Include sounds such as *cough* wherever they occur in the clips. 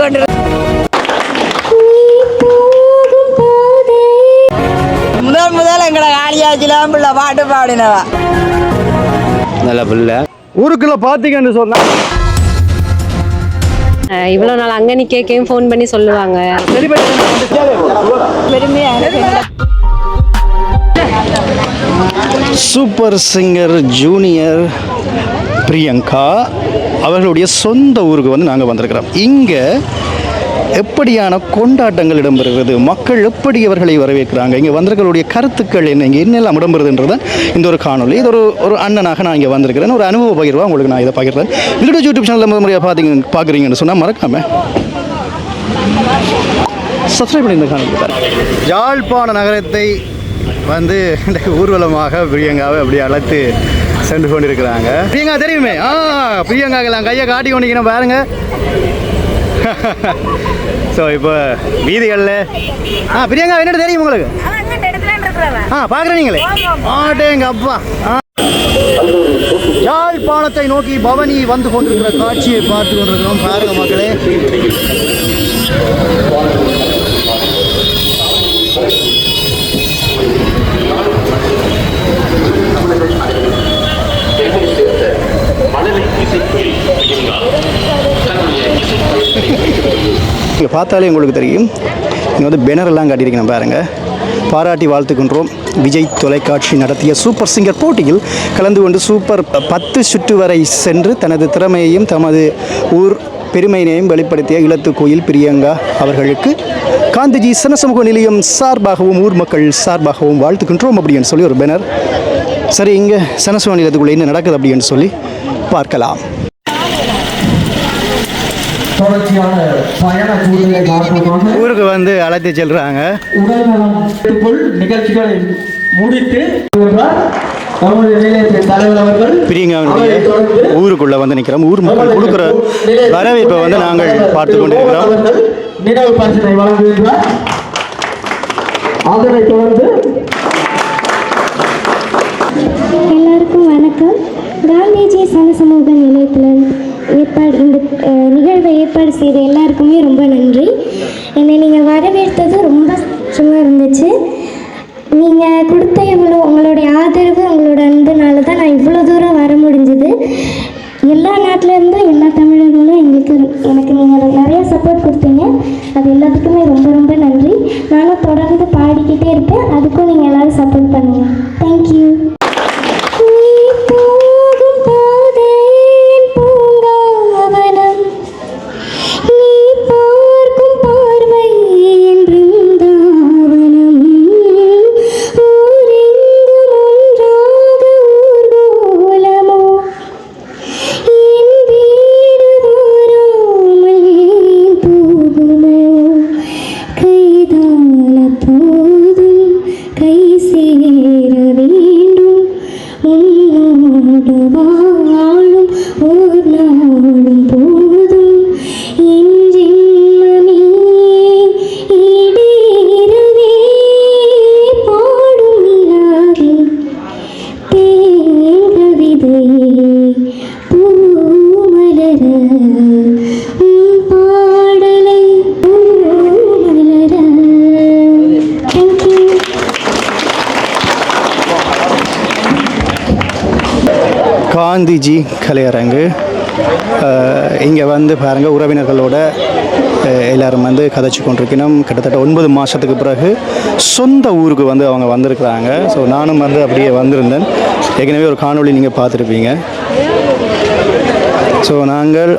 கொண்டு முதல் முதல் எங்களை காளியாச்சிலாம் பிள்ளை பாட்டு பாடினவா. நல்ல பிள்ளை. ஊருக்குள்ள பார்த்தீங்கன்னு சொன்னா இவ்வளோ நாள் அங்கே நிற்கையும் ஃபோன் பண்ணி சொல்லுவாங்க. சூப்பர் சிங்கர் ஜூனியர் பிரியங்கா அவர்களுடைய சொந்த ஊருக்கு வந்து நாங்கள் வந்திருக்கிறோம். இங்கே எப்படியான கொண்டாட்டங்கள் இடம்பெறுகிறது? மக்கள் எப்படி அவர்களை வரவேற்கிறாங்க? இங்கே வந்திருக்கிறவருடைய கருத்துக்கள் என்ன? இங்கே என்னெல்லாம் இடம்பெறுதுன்றது இந்த ஒரு காணொளி இது ஒரு ஒரு அண்ணனாக நான் இங்கே வந்திருக்கிறேன். ஒரு அனுபவ பகிர்வா உங்களுக்கு நான் இதை பகிர்றேன். வீடியோ யூடியூப் சேனலில் முதல் முறையாக பார்த்தீங்க பார்க்குறீங்கன்னு சொன்னால் மறக்காம சப்ஸ்கிரைப் பண்ணி இந்த காணொலி யாழ்ப்பாண நகரத்தை வந்து இந்த ஊர்வலமாக பிரியங்காவை அப்படி அழைத்து சென்று கொண்டிருக்கிறாங்க. பிரியங்கா தெரியுமே? ஆ பிரியங்காக்கெல்லாம் கையை காட்டி கொண்டிருக்கணும் பாருங்க. *laughs* ஸோ இப்போ வீதிகளில் ஆ பிரியங்கா என்னட்டு தெரியும் உங்களுக்கு? ஆ பார்க்குறேன் நீங்களே. ஆட்டேங்க அப்பா. ஆ. யாழ்ப்பாணத்தை நோக்கி பவனி வந்து கொண்டிருக்கிற காட்சியை பார்த்து கொண்டிருக்கிறோம் பாருங்க மக்களே. இங்கே பார்த்தாலே உங்களுக்கு தெரியும். இங்கே வந்து பேனரெல்லாம் காட்டியிருக்கணும் பாராட்டி வாழ்த்துக்கின்றோம் விஜய் தொலைக்காட்சி நடத்திய சூப்பர் சிங்கர் போட்டியில் கலந்து கொண்டு சூப்பர் பத்து சுற்று வரை சென்று தனது திறமையையும் தமது ஊர் பெருமையினையும் வெளிப்படுத்திய இலத்து கோயில் பிரியங்கா அவர்களுக்கு காந்திஜி சனசமூக நிலையம் சார்பாகவும் ஊர் மக்கள் சார்பாகவும் வாழ்த்துக்கின்றோம் அப்படின்னு சொல்லி ஒரு பேனர் சரி இங்கே சனசமூக நிலையத்துக்குள்ளே என்ன நடக்குது அப்படின்னு சொல்லி பார்க்கலாம். ஊருக்கு வந்து அழைத்து செல்கிறாங்க உடல்நலத்துக்குள் நிகழ்ச்சிகளை முடித்து ஊருக்குள்ள வந்து நிற்கிறோம் ஊர் மக்கள் கொடுக்குற வரவேற்பை வந்து நாங்கள் பார்த்து கொண்டிருக்கிறோம். நினைவு பரிசினை வழங்குகின்றார். அதனைத் தொடர்ந்து எல்லாருக்கும் வணக்கம். காந்திஜி சமசமூக நிலையத்தில் ஏற்பாடு இந்த நிகழ்வை ஏற்பாடு செய்த எல்லாருக்குமே ரொம்ப நன்றி. என்னை நீங்கள் வரவேற்றது ரொம்ப சந்தோஷமாக இருந்துச்சு. நீங்கள் கொடுத்த இவ்வளோ உங்களுடைய ஆதரவு உங்களோட அன்புனால தான் நான் இவ்வளோ தூரம் வர முடிஞ்சது. எல்லா நாட்டிலேருந்தும் எல்லா தமிழர்களும் எங்களுக்கு எனக்கு நீங்கள் நிறைய சப்போர்ட் கொடுத்தீங்க. அது எல்லாத்துக்குமே ரொம்ப ரொம்ப நன்றி. நானும் தொடர்ந்து பாடிக்கிட்டே இருப்பேன். அதுக்கும் நீங்கள் எல்லோரும் சப்போர்ட் பண்ணுங்க. தேங்க்யூ காந்திஜி கலையரங்கு இங்கே வந்து பாருங்கள் உறவினர்களோட எல்லாரும் வந்து கதைச்சு கொண்டிருக்கணும். கிட்டத்தட்ட ஒன்பது மாதத்துக்கு பிறகு சொந்த ஊருக்கு வந்து அவங்க வந்திருக்கிறாங்க. ஸோ நானும் வந்து அப்படியே வந்திருந்தேன். ஏற்கனவே ஒரு காணொளி நீங்கள் பார்த்துருப்பீங்க. ஸோ நாங்கள்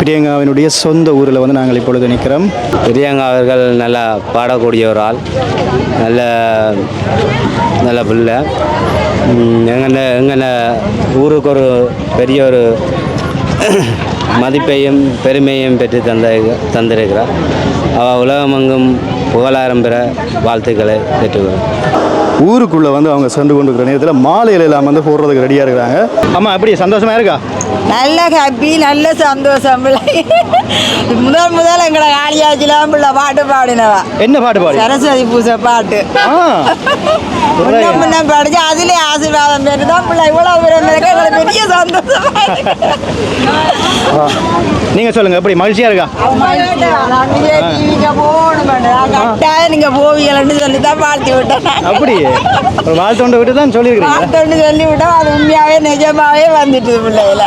பிரியங்காவினுடைய சொந்த ஊரில் வந்து நாங்கள் இப்பொழுது நிற்கிறோம் பிரியங்கா அவர்கள் நல்லா பாடக்கூடிய ஒரு ஆள். நல்ல நல்ல பிள்ளை. எங்களை எங்களை ஊருக்கு ஒரு பெரிய ஒரு மதிப்பையும் பெருமையும் பெற்று தந்த தந்திருக்கிறார். அவள் உலகமெங்கும் புகழாரம் பெற வாழ்த்துக்களை பெற்றுக்கிறோம் ஊருக்குள்ளே வந்து அவங்க சென்று கொண்டு இருக்கிற நேரத்தில் மாலையில எல்லாம் வந்து போடுறதுக்கு ரெடியாக இருக்கிறாங்க. அம்மா எப்படி சந்தோஷமா இருக்கா? நல்ல ஹாப்பி நல்ல சந்தோஷம் முதல் முதல் எங்களை காளியாச்சிலாம் பிள்ளை பாட்டு பாடினவா. என்ன பாட்டு பாடி? சரஸ்வதி பூஜை பாட்டு. முன்ன முன்ன படிச்சு அதுல ஆசீர்வாதம் பெற்று தான் பிள்ளை வந்திருக்கு எங்களுக்கு பெரிய சந்தோஷமா. நீங்க சொல்லுங்க எப்படி மகிழ்ச்சியா இருக்கா? கட்டாயம் நீங்க போவீங்கன்னு சொல்லி தான் வாழ்த்தி விட்டேன். நான். ஒரு வாழ்த்தொண்டை விட்டு தான் சொல்லியிருக்கிறீங்க. பார்த்தோன்னு சொல்லி விட்டோம் அது உண்மையாவே நிஜமாவே வந்துட்டு பிள்ளைகள.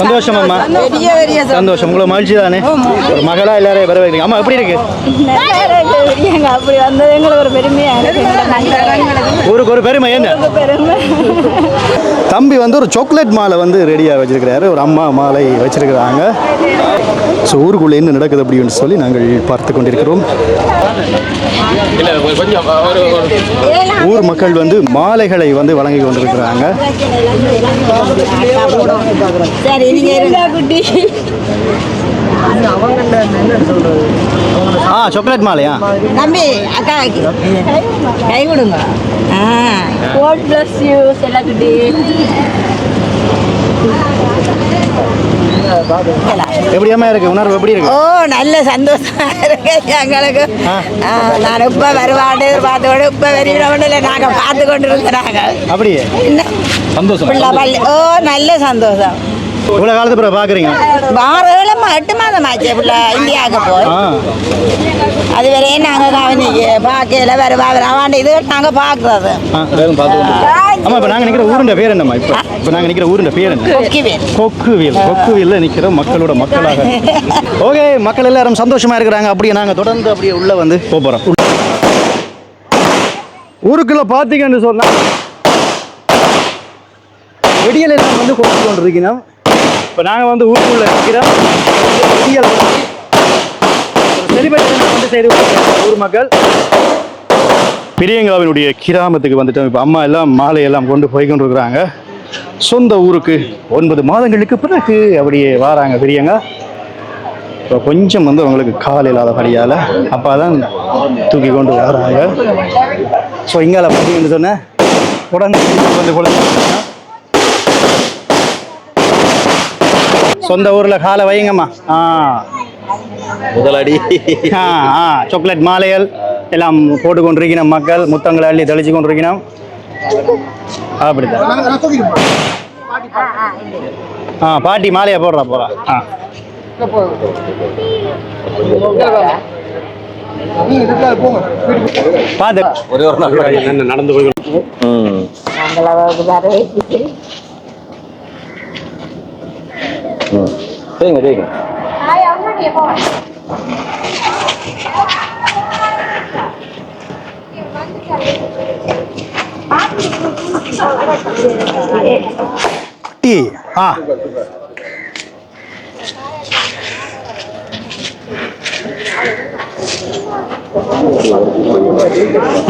சந்தோஷம். அம்மா பெரிய பெரிய சந்தோஷம். சந்தோஷம். உங்களை மகிழ்ச்சி. தானே ஒரு மகளா எல்லாரையும் வர வைக்கிறீங்க. அம்மா எப்படி இருக்கு? அப்படி வந்தது எங்களுக்கு ஒரு பெருமையா இருக்கு. ஊருக்கு ஒரு பெருமை. என்ன? பெருமை. தம்பி வந்து ஒரு சாக்லேட் மாலை வந்து ரெடியாக வச்சிருக்கிறாரு. ஒரு அம்மா மாலை வச்சிருக்கிறாங்க. ஸோ ஊருக்குள்ளே என்ன நடக்குது அப்படின்னு சொல்லி நாங்கள் பார்த்து கொண்டிருக்கிறோம். ஊர் மக்கள் வந்து மாலைகளை வந்து வழங்கி கொண்டிருக்கிறாங்க. ஆ சாக்லேட் மாலையா? தம்பி அக்கா கை கொடுங்க. ஆ. கோட் பிளஸ் யூ செல்ல குட்டி எப்படியாம இருக்கு? உணர்வு எப்படி இருக்கு? ஓ நல்ல சந்தோஷமா இருக்கு. எங்களுக்கு. நான் இப்ப வருவாண்டு பார்த்தோட இப்ப இல்லை. நாங்க பார்த்து கொண்டு இருக்கிறாங்க அப்படியே சந்தோஷம். ஓ நல்ல சந்தோஷம். இவ்வளோ காலத்து பிறகு பார்க்குறீங்க வாரம் எட்டு மாதம் ஆச்சு பிள்ளை இந்தியாவுக்கு போய். அது வரையும் நாங்க கவனிக்க பார்க்கல வருவா அவன் இது நாங்க பார்க்கறது. ஆ ஆமாம் இப்போ நாங்கள் நிற்கிற ஊருண்ட பேர் என்னம்மா இப்போ? இப்போ நாங்கள் நிற்கிற ஊருண்ட பேர் என்ன? கொக்கிவேல். கொக்குவில். கொக்குவில்ல நிற்கிற மக்களோட மக்களாக. ஓகே மக்கள் எல்லாரும் சந்தோஷமா இருக்கிறாங்க. அப்படியே நாங்கள் தொடர்ந்து அப்படியே உள்ள வந்து போகிறோம் ஊருக்குள்ள பார்த்தீங்கன்னு சொன்னா வெடியல் எல்லாம் வந்து கொண்டு கொண்டு இருக்கணும் இப்போ நாங்கள் வந்து ஊருக்குள்ள நிற்கிறோம் வெடியல் செலிபிரேஷன் வந்து செய்து ஊர் மக்கள். பெரியங்காவினுடைய கிராமத்துக்கு வந்துட்டோம். இப்போ அம்மா எல்லாம் மாலையெல்லாம் கொண்டு போய் கொண்டு இருக்கிறாங்க சொந்த ஊருக்கு ஒன்பது மாதங்களுக்கு பிறகு அப்படியே வராங்க பெரியங்கா. இப்போ கொஞ்சம் வந்து அவங்களுக்கு கால் இல்லாதபடியால் அப்போ தான் தூக்கி கொண்டு வராங்க. ஸோ இங்கால பார்த்தீங்கன்னு சொன்னேன். உடனே வந்து குழந்தை சொந்த ஊரில் காலை வைங்கம்மா. ஆ. முதலடி. ஆ ஆ சாக்லேட் மாலைகள் எல்லாம் போட்டு கொண்டிருக்கணும் மக்கள் முத்தங்களை அள்ளி தெளிச்சு கொண்டிருக்கணும் அப்படிதான் ஆ பாட்டி மாலையை போடுறா போறா. ஆ. பார்த்து ஒரே ஒரு நாள் நடந்து போய் சரிங்க சரிங்க டீ ஆ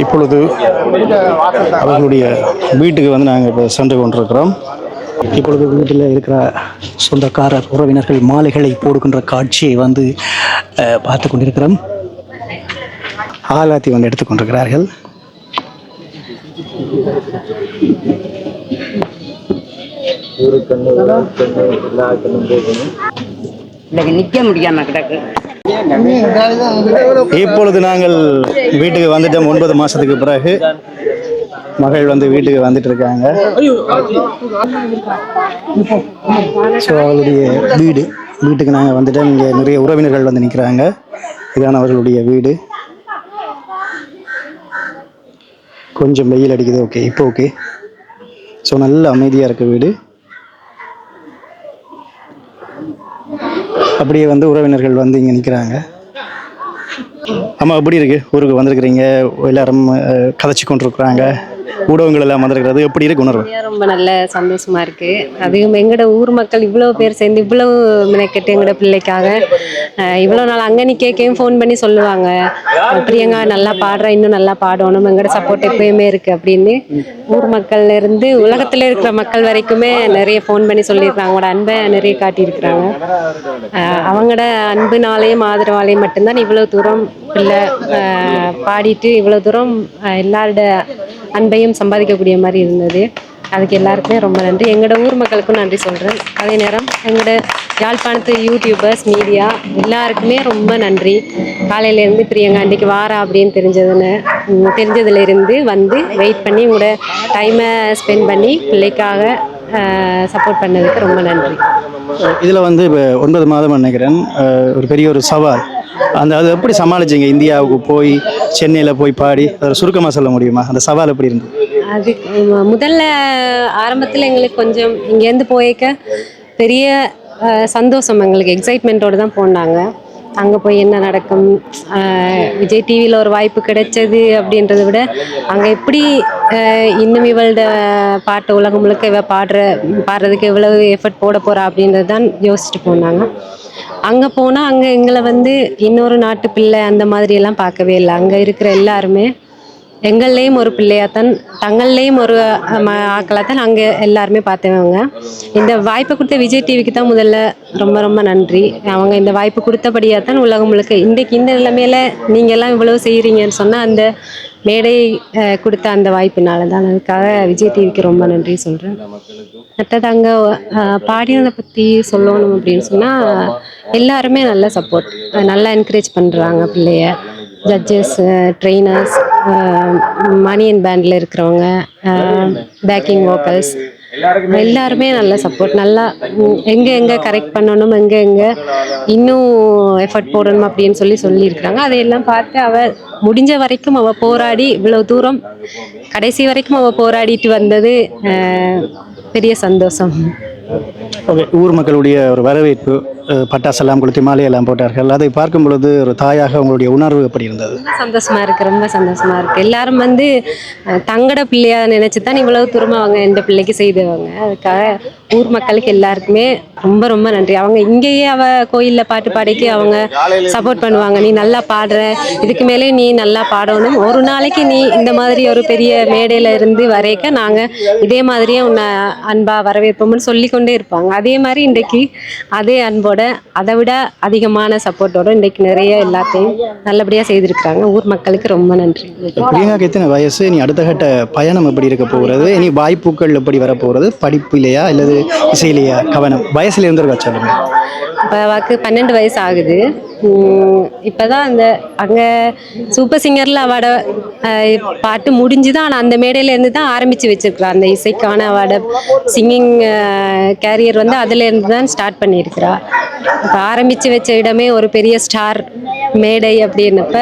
இப்பொழுது அவர்களுடைய வீட்டுக்கு வந்து நாங்கள் இப்போ சென்று கொண்டிருக்கிறோம். இப்பொழுது வீட்டில் இருக்கிற சொந்தக்காரர் உறவினர்கள் மாலைகளை போடுகின்ற காட்சியை வந்து பார்த்து கொண்டிருக்கிறோம். ஆலாத்தி வந்து எடுத்துக்கொண்டிருக்கிறார்கள் நிக்க முடியாம கிடக்கு. இப்பொழுது நாங்கள் வீட்டுக்கு வந்துட்டோம். ஒன்பது மாசத்துக்கு பிறகு மகள் வந்து வீட்டுக்கு வந்துட்டு இருக்காங்க ஸோ அவளுடைய வீடு வீட்டுக்கு நாங்கள் வந்துட்டோம். இங்கே நிறைய உறவினர்கள் வந்து நிற்கிறாங்க இதான் அவர்களுடைய வீடு. கொஞ்சம் வெயில் அடிக்குது. ஓகே இப்போ ஓகே ஸோ நல்ல அமைதியாக இருக்க வீடு. அப்படியே வந்து உறவினர்கள் வந்து இங்கே நிற்கிறாங்க ஆமாம் எப்படி இருக்கு? ஊருக்கு வந்திருக்கிறீங்க. எல்லாரும் கதைச்சு கொண்டிருக்கிறாங்க. ஊடகங்கள் எல்லாம் வந்திருக்கிறது. எப்படி இருக்கு உணர்வு? ரொம்ப நல்ல சந்தோஷமா இருக்கு. அதுவும் எங்களோட ஊர் மக்கள் இவ்வளவு பேர் சேர்ந்து இவ்வளவு மெனக்கெட்டு எங்களோட பிள்ளைக்காக இவ்வளவு நாள் அங்கே நிற்கையும் ஃபோன் பண்ணி சொல்லுவாங்க. பிரியங்கா நல்லா பாடுற இன்னும் நல்லா பாடணும். எங்களோட சப்போர்ட் எப்பயுமே இருக்கு அப்படின்னு. ஊர் மக்கள்ல இருந்து உலகத்துல இருக்கிற மக்கள் வரைக்குமே நிறைய ஃபோன் பண்ணி சொல்லியிருக்காங்க அவங்களோட அன்பை நிறைய காட்டியிருக்கிறாங்க. அவங்களோட அன்புனாலேயும் ஆதரவாலேயும் மட்டும்தான் இவ்வளவு தூரம் பிள்ளை பாடிட்டு இவ்வளவு தூரம் எல்லாரோட அன்பையும் சம்பாதிக்கக்கூடிய மாதிரி இருந்தது. அதுக்கு எல்லாருக்குமே ரொம்ப நன்றி. எங்களோட ஊர் மக்களுக்கும் நன்றி சொல்கிறேன் அதே நேரம் எங்களோட யாழ்ப்பாணத்து யூடியூபர்ஸ் மீடியா எல்லாருக்குமே ரொம்ப நன்றி. காலையிலேருந்து பிரியங்கா அன்றைக்கி வாரா அப்படின்னு தெரிஞ்சதுன்னு தெரிஞ்சதுலேருந்து வந்து வெயிட் பண்ணி உங்களோட டைமை ஸ்பெண்ட் பண்ணி பிள்ளைக்காக சப்போர்ட் பண்ணதுக்கு ரொம்ப நன்றி. இதில் வந்து இப்போ ஒன்பது மாதம் நினைக்கிறேன். ஒரு பெரிய ஒரு சவால். அந்த அது எப்படி சமாளிச்சீங்க? இந்தியாவுக்கு போய் சென்னையில் போய் பாடி அதை சுருக்கமாக சொல்ல முடியுமா? அந்த சவால் எப்படி இருந்தது அது முதல்ல ஆரம்பத்தில் எங்களுக்கு கொஞ்சம் இங்கேருந்து போயிருக்க பெரிய சந்தோஷம். எங்களுக்கு எக்ஸைட்மெண்ட்டோடு தான் போனாங்க. அங்கே போய் என்ன நடக்கும்? விஜய் டிவியில் ஒரு வாய்ப்பு கிடைச்சது அப்படின்றத விட அங்கே எப்படி இன்னும் இவளோட பாட்டு உலகம் முழுக்க இவ பாடுற பாடுறதுக்கு எவ்வளவு எஃபர்ட் போட போகிறா அப்படின்றது தான் யோசிச்சுட்டு போனாங்க. அங்கே போனால் அங்கே எங்களை வந்து இன்னொரு நாட்டு பிள்ளை அந்த மாதிரியெல்லாம் பார்க்கவே இல்லை. அங்கே இருக்கிற எல்லாருமே எங்கள்லேயும் ஒரு பிள்ளையாத்தான் தங்கள்லேயும் ஒரு ஆக்களாத்தான் அங்கே எல்லாருமே பார்த்தவங்க இந்த வாய்ப்பை கொடுத்த விஜய் டிவிக்கு தான் முதல்ல ரொம்ப ரொம்ப நன்றி. அவங்க இந்த வாய்ப்பு கொடுத்தபடியாக தான் உலகம் முழுக்க இன்றைக்கு இந்த நிலைமையில நீங்கள் எல்லாம் இவ்வளவு செய்கிறீங்கன்னு சொன்னால் அந்த மேடை கொடுத்த அந்த வாய்ப்பினால தான் அதுக்காக விஜய் டிவிக்கு ரொம்ப நன்றி சொல்கிறேன் மற்றது அங்கே பாடினதை பற்றி சொல்லணும் அப்படின்னு சொன்னால் எல்லாருமே நல்ல சப்போர்ட் நல்லா என்கரேஜ் பண்ணுறாங்க பிள்ளைய. ஜட்ஜஸ் ட்ரெயினர்ஸ் மணியன் பேண்டில் இருக்கிறவங்க பேக்கிங் வோக்கல்ஸ் எல்லாருமே நல்ல சப்போர்ட் நல்லா ம், எங்க எங்க கரெக்ட் பண்ணணும் எங்க எங்க இன்னும் எஃபர்ட் போடணும் அப்படின்னு சொல்லி சொல்லியிருக்கிறாங்க. அதையெல்லாம் பார்த்து அவ முடிஞ்ச வரைக்கும் அவ போராடி இவ்வளவு தூரம் கடைசி வரைக்கும் அவ போராடிட்டு வந்தது பெரிய சந்தோஷம். ஓகே ஊர் மக்களுடைய ஒரு வரவேற்பு. பட்டாசெல்லாம் கொளுத்தி மாலையெல்லாம் போட்டார்கள். அதை பார்க்கும் பொழுது ஒரு தாயாக உங்களுடைய உணர்வு எப்படி இருந்தது? ரொம்ப சந்தோஷமா இருக்கு ரொம்ப சந்தோஷமா இருக்கு. எல்லாரும் வந்து தங்கட பிள்ளையா நினைச்சு தான் இவ்வளவு தூரமாக அவங்க இந்த பிள்ளைக்கு செய்தவங்க. அதுக்காக ஊர் மக்களுக்கு எல்லாருக்குமே ரொம்ப ரொம்ப நன்றி. அவங்க இங்கேயே அவ கோயிலில் பாட்டு பாடிக்கு அவங்க சப்போர்ட் பண்ணுவாங்க. நீ நல்லா பாடுற இதுக்கு மேலே நீ நல்லா பாடணும். ஒரு நாளைக்கு நீ இந்த மாதிரி ஒரு பெரிய மேடையில் இருந்து வரைக்க நாங்கள் இதே மாதிரியே உன்னை அன்பா வரவேற்போம்னு சொல்லி கொண்டே இருப்பாங்க. அதே மாதிரி இன்றைக்கு அதே அன்போட அதை விட அதிகமான சப்போர்ட்டோட இன்றைக்கு நிறைய எல்லாத்தையும் நல்லபடியாக செய்திருக்கிறாங்க. ஊர் மக்களுக்கு ரொம்ப நன்றி. பிரியங்காக்கு எத்தனை வயசு நீ அடுத்த கட்ட பயணம் எப்படி இருக்க போகிறது? இனி வாய்ப்புகள் எப்படி வரப்போகிறது? படிப்பிலையா அல்லது இசையிலையா? கவனம். வயசுல இருந்துருக்கா சொல்லுங்க. இப்போ அவளுக்கு பன்னெண்டு வயசு ஆகுது. இப்போ தான் அந்த அங்கே சூப்பர் சிங்கரில் அவட பாட்டு பாட்டு முடிஞ்சுதான் ஆனால் அந்த மேடையிலேருந்து தான் ஆரம்பித்து வச்சிருக்கிறா அந்த இசைக்கான அவட சிங்கிங் கேரியர் வந்து அதுலேருந்து தான் ஸ்டார்ட் பண்ணியிருக்கிறா இப்போ ஆரம்பித்து வச்ச இடமே ஒரு பெரிய ஸ்டார் மேடை அப்படின்னப்ப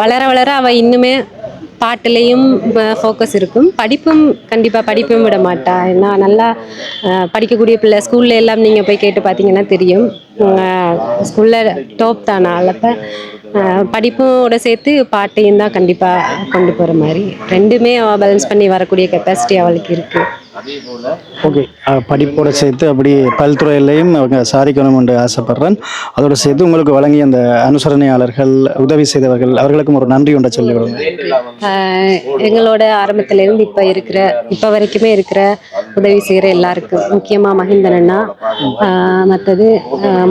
வளர வளர அவள் இன்னுமே பாட்டுலேயும் ஃபோக்கஸ் இருக்கும். படிப்பும் கண்டிப்பாக படிப்பும் விட மாட்டா. ஏன்னா நல்லா படிக்கக்கூடிய பிள்ளை ஸ்கூல்ல எல்லாம் நீங்கள் போய் கேட்டு பார்த்தீங்கன்னா தெரியும். ஸ்கூலில் டாப் தானா? அப்போ படிப்போட சேர்த்து பாட்டையும் தான் கண்டிப்பாக கொண்டு போகிற மாதிரி. ரெண்டுமே அவள் பேலன்ஸ் பண்ணி வரக்கூடிய கெப்பாசிட்டி அவளுக்கு இருக்குது ஓகே படிப்போட சேர்த்து அப்படி பல்துறையிலையும் அவங்க சாதிக்கணும் என்று ஆசைப்படுறேன். அதோட சேர்த்து உங்களுக்கு வழங்கிய அந்த அனுசரணையாளர்கள் உதவி செய்தவர்கள் அவர்களுக்கும் ஒரு நன்றி ஒன்றை சொல்லி விடுங்க ஆஹ் எங்களோட ஆரம்பத்திலேருந்து இப்போ இருக்கிற இப்போ வரைக்குமே இருக்கிற உதவி செய்கிற எல்லாருக்கும் முக்கியமாக மஹிந்தன் அண்ணா மற்றது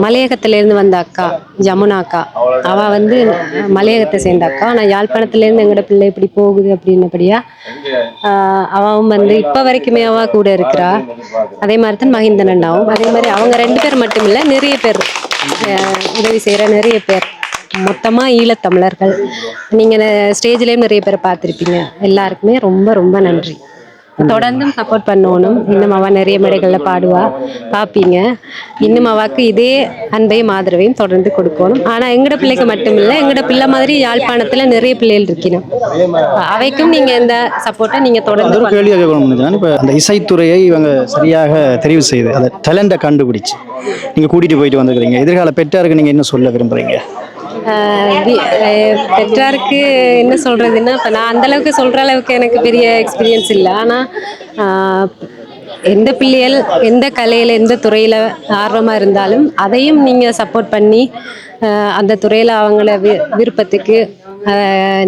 மலையகத்திலேருந்து வந்த அக்கா ஜமுனா அக்கா. அவள் வந்து மலையகத்தை சேர்ந்த அக்கா. நான் யாழ்ப்பாணத்துலேருந்து எங்களோட பிள்ளை இப்படி போகுது அப்படின்னபடியா அவன் வந்து இப்போ வரைக்குமே அவள் கூட இருக்கிறா. அதே மாதிரி தான் மஹிந்தன் அண்ணாவும். அதே மாதிரி அவங்க ரெண்டு பேர் மட்டும் இல்லை நிறைய பேர் உதவி செய்கிற நிறைய பேர். மொத்தமாக ஈழத்தமிழர்கள். நீங்கள் ஸ்டேஜ்லேயும் நிறைய பேரை பார்த்துருப்பீங்க. எல்லாருக்குமே ரொம்ப ரொம்ப நன்றி. தொடர்ந்தும் சப்போர்ட் பண்ணணும். இன்னும் அவ நிறைய மேடைகளில் பாடுவா. பார்ப்பீங்க இன்னும் அவாக்கு இதே அன்பையும் ஆதரவையும் தொடர்ந்து கொடுக்கணும். ஆனால் எங்கட பிள்ளைக்கு மட்டும் இல்லை எங்கட பிள்ளை மாதிரி யாழ்ப்பாணத்தில் நிறைய பிள்ளைகள் இருக்கணும். அவைக்கும் நீங்கள் இந்த சப்போர்ட்டை நீங்கள் தொடர்ந்து ஒரு கேள்வி கேட்கணும் இப்போ அந்த இசைத்துறையை இவங்க சரியாக தெரிவு செய்து அந்த டேலண்ட்டை கண்டுபிடிச்சு நீங்கள் கூட்டிகிட்டு போயிட்டு வந்துருக்கிறீங்க. எதிர்கால பெற்றாருக்கு நீங்கள் என்ன சொல்ல விரும்புகிறீங்க பெற்றாருக்கு என்ன சொல்கிறதுன்னா இப்போ நான் அந்தளவுக்கு சொல்கிற அளவுக்கு எனக்கு பெரிய எக்ஸ்பீரியன்ஸ் இல்லை. ஆனால் எந்த பிள்ளைகள் எந்த கலையில் எந்த துறையில் ஆர்வமாக இருந்தாலும் அதையும் நீங்கள் சப்போர்ட் பண்ணி அந்த துறையில் அவங்கள வி விருப்பத்துக்கு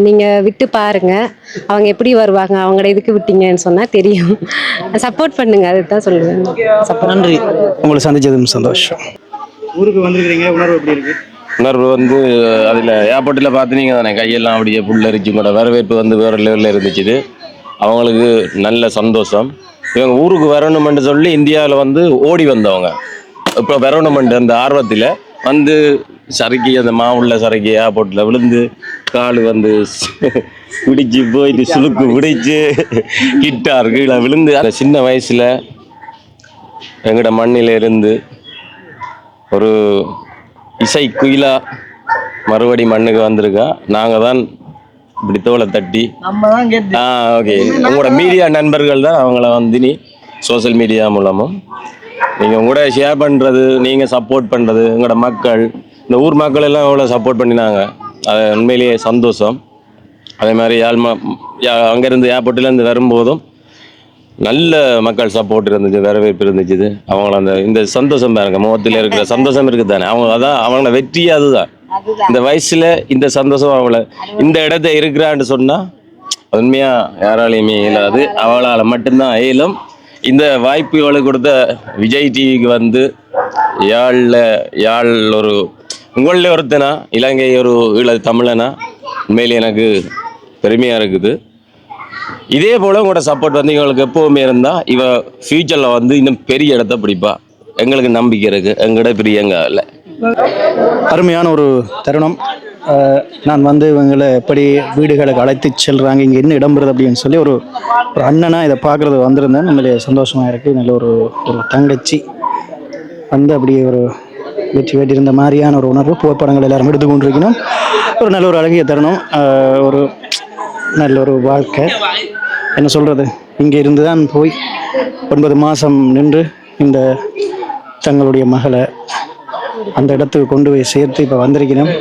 நீங்கள் விட்டு பாருங்கள் அவங்க எப்படி வருவாங்க அவங்கள இதுக்கு விட்டீங்கன்னு சொன்னால் தெரியும். சப்போர்ட் பண்ணுங்கள் அதுதான் சொல்லுவேன். நன்றி. உங்களை சந்திச்சதும் சந்தோஷம். ஊருக்கு வந்திருக்கிறீங்க உணர்வு எப்படி இருக்கு? உணர்வு வந்து அதில் ஏர்போர்ட்டில் பார்த்துனீங்க தானே கையெல்லாம் அப்படியே புல்லரிச்சு கூட வரவேற்பு வந்து வேறு லெவலில் இருந்துச்சு அவங்களுக்கு நல்ல சந்தோஷம். இவங்க ஊருக்கு வரணுமென்று சொல்லி இந்தியாவில் வந்து ஓடி வந்தவங்க. இப்போ வரணுமென்று அந்த ஆர்வத்தில் வந்து சறுக்கி அந்த மாவுள்ள சறுக்கி ஏர்போர்ட்டில் விழுந்து கால் வந்து *laughs* பிடிச்சி போயிட்டு சுழுக்கு பிடிச்சி கிட்டார் கீழே விழுந்து அந்த சின்ன வயசில் எங்கட மண்ணில இருந்து ஒரு இசை குயிலா மறுபடி மண்ணுக்கு வந்திருக்கா. நாங்க தான் இப்படி தோலை தட்டி. ஆ ஓகே உங்களோட மீடியா நண்பர்கள் தான் அவங்கள வந்து நீ சோஷியல் மீடியா மூலமும். நீங்கள் உங்களோட ஷேர் பண்ணுறது நீங்கள் சப்போர்ட் பண்ணுறது உங்களோட மக்கள் இந்த ஊர் மக்கள் எல்லாம் எவ்வளோ சப்போர்ட் பண்ணினாங்க. அது உண்மையிலேயே சந்தோஷம். அதே மாதிரி யாழ்மா யா- அங்கேருந்து ஏர்போர்ட்லேருந்து வரும்போதும் நல்ல மக்கள் சப்போர்ட் இருந்துச்சு வரவேற்பு இருந்துச்சு அவங்கள அந்த இந்த சந்தோஷம் பாருங்க முகத்தில் இருக்கிற *laughs* சந்தோஷம் இருக்குது தானே அவங்க அதான் அவங்கள வெற்றி அதுதான். இந்த வயசுல இந்த சந்தோஷம் அவங்கள இந்த இடத்த இருக்கிறான்னு சொன்னா உண்மையா யாராலையுமே இயலாது. அவளால மட்டும்தான் இயலும். இந்த வாய்ப்பு இவளுக்கு கொடுத்த விஜய் டிவிக்கு வந்து யாழில் யாழ் ஒரு உங்களில் ஒருத்தனா இலங்கை ஒரு ஈழ தமிழனா? உண்மையிலே எனக்கு பெருமையாக இருக்குது. இதே போல உங்களோட சப்போர்ட் வந்து எங்களுக்கு எப்போவுமே இருந்தால் இவ ஃப்யூச்சரில் வந்து இன்னும் பெரிய இடத்த பிடிப்பா. எங்களுக்கு நம்பிக்கை இருக்குது எங்கள்கிட்ட பிரியங்க இல்லை. அருமையான ஒரு தருணம். நான் வந்து இவங்களை எப்படி வீடுகளுக்கு அழைத்து செல்கிறாங்க இங்கே என்ன இடம்புறது அப்படின்னு சொல்லி ஒரு ஒரு அண்ணனாக இதை பார்க்குறது வந்திருந்தேன். நம்மளே சந்தோஷமாக இருக்குது நல்ல ஒரு ஒரு தங்கச்சி வந்து அப்படியே ஒரு வெற்றி வெட்டியிருந்த மாதிரியான ஒரு உணர்வு புகைப்படங்கள் எல்லாரும் எடுத்துக்கொண்டிருக்கணும் ஒரு நல்ல ஒரு அழகிய தருணம். ஒரு நல்ல ஒரு வாழ்க்கை. என்ன சொல்கிறது இங்கே இருந்து தான் போய் ஒன்பது மாதம் நின்று இந்த தங்களுடைய மகளை அந்த இடத்துக்கு கொண்டு போய் சேர்த்து இப்போ வந்திருக்கிறோம்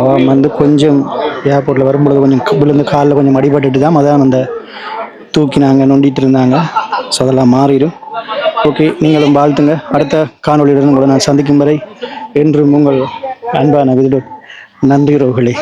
அவன் வந்து கொஞ்சம் ஏர்போர்ட்டில் வரும்பொழுது கொஞ்சம் விழுந்து காலில் கொஞ்சம் அடிபட்டுட்டு தான் அதான் அந்த தூக்கினாங்க நொண்டிட்டு இருந்தாங்க. ஸோ அதெல்லாம் மாறிடும். ஓகே நீங்களும் வாழ்த்துங்க. அடுத்த காணொலியுடன் உங்களை நான் சந்திக்கும் வரை என்றும் உங்கள் அன்பான விதிடு நன்றி ரோகளே